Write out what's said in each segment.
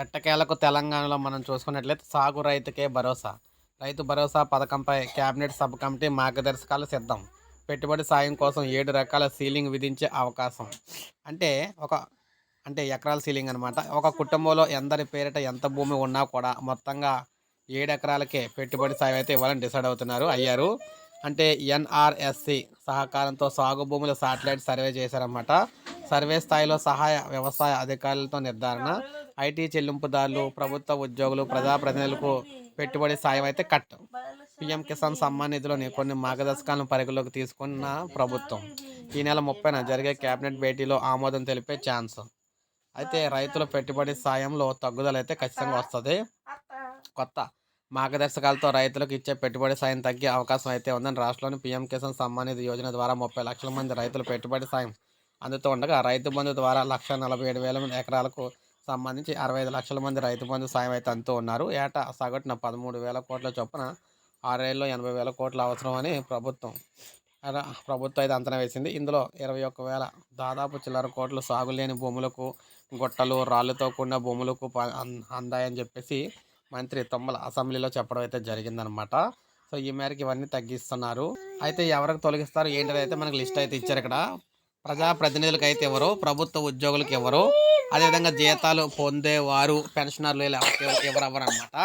ఎట్టకేలకు తెలంగాణలో మనం చూసుకున్నట్లయితే సాగు రైతుకే భరోసా. Rythu Bharosa పథకంపై cabinet sub committee మార్గదర్శకాలు సిద్ధం. పెట్టుబడి సాయం కోసం ఏడు రకాల సీలింగ్ విధించే అవకాశం. అంటే ఒక అంటే ఎకరాల సీలింగ్ అనమాట ఒక కుటుంబంలో ఎందరి పేరిట ఎంత భూమి ఉన్నా కూడా మొత్తంగా ఏడు ఎకరాలకే పెట్టుబడి సాయం అయితే ఇవ్వాలని డిసైడ్ అవుతున్నారు అయ్యారు. అంటే ఎన్ఆర్ఎస్సి సహకారంతో సాగు భూముల సాటిలైట్ సర్వే చేశారన్నమాట. సర్వే స్థాయిలో సహాయ వ్యవసాయ అధికారులతో నిర్ధారణ ఐటీ చెల్లింపుదారులు ప్రభుత్వ ఉద్యోగులు ప్రజాప్రతినిధులకు పెట్టుబడి సాయం అయితే కట్ పిఎం కిసాన్ సమ్మాన్ నిధిలోని కొన్ని మార్గదర్శకాలను పరిగణలోకి తీసుకున్న ప్రభుత్వం. ఈ నెల ముప్పైన జరిగే కేబినెట్ భేటీలో ఆమోదం తెలిపే ఛాన్స్. అయితే రైతుల పెట్టుబడి సాయంలో తగ్గుదల అయితే ఖచ్చితంగా వస్తుంది. కొత్త మార్గదర్శకాలతో రైతులకు ఇచ్చే పెట్టుబడి సాయం తగ్గే అవకాశం అయితే ఉందని రాష్ట్రంలోని పీఎం కిసాన్ సమ్మాన్ నిధి యోజన ద్వారా ముప్పై లక్షల మంది రైతులు పెట్టుబడి సాయం అందుతూ ఉండగా రైతు బంధు ద్వారా లక్ష నలభై ఏడు వేల మంది ఎకరాలకు సంబంధించి అరవై ఐదు లక్షల మంది రైతు బంధు సాయం అయితే అందుతూ ఉన్నారు. ఏటా సగటున పదమూడు వేల కోట్ల చొప్పున ఆరేళ్ళలో ఎనభై వేల కోట్లు అవసరం అని ప్రభుత్వం ప్రభుత్వం అయితే అంచనా వేసింది. ఇందులో ఇరవై ఒక్క వేల దాదాపు చిల్లర కోట్లు సాగులేని భూములకు గుట్టలు రాళ్ళతో కూడిన భూములకు ప- అందాయని చెప్పేసి మంత్రి తొమ్మల అసెంబ్లీలో చెప్పడం అయితే జరిగిందనమాట సో ఈ మేరకు ఇవన్నీ తగ్గిస్తున్నారు. అయితే ఎవరికి తొలగిస్తారు ఏంటది అయితే మనకు లిస్ట్ అయితే ఇచ్చారు ఇక్కడ. ప్రజాప్రతినిధులకు అయితే ఎవరు ప్రభుత్వ ఉద్యోగులకు ఎవరు అదేవిధంగా జీతాలు పొందేవారు పెన్షనర్లు ఇలా ఎవరు అనమాట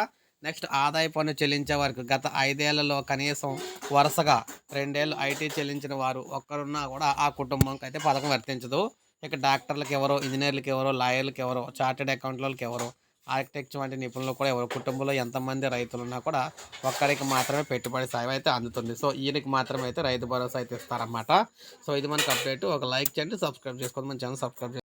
నెక్స్ట్ ఆదాయ పన్ను చెల్లించే వారికి గత ఐదేళ్ళలో కనీసం వరుసగా రెండేళ్ళు ఐటీ చెల్లించిన వారు ఒక్కరున్నా కూడా ఆ కుటుంబంకి అయితే పథకం వర్తించదు. ఇక డాక్టర్లకు ఎవరు ఇంజనీర్లకు ఎవరు లాయర్లకు ఎవరు చార్టెడ్ అకౌంట్లకి ఎవరు ఆర్కిటెక్చర్ వంటి నిపుణులు కూడా ఎవరి కుటుంబంలో ఎంతమంది రైతులు ఉన్నా కూడా ఒక్కరికి మాత్రమే పెట్టుబడి సాయం అయితే అందుతుంది. సో ఈయనకి మాత్రమే అయితే రైతు భరోసా అయితే ఇస్తారన్నమాట. సో ఇది మనకు అప్డేట్. ఒక లైక్ చేయండి సబ్స్క్రైబ్ చేసుకోండి. మన ఛానల్ సబ్స్క్రైబ్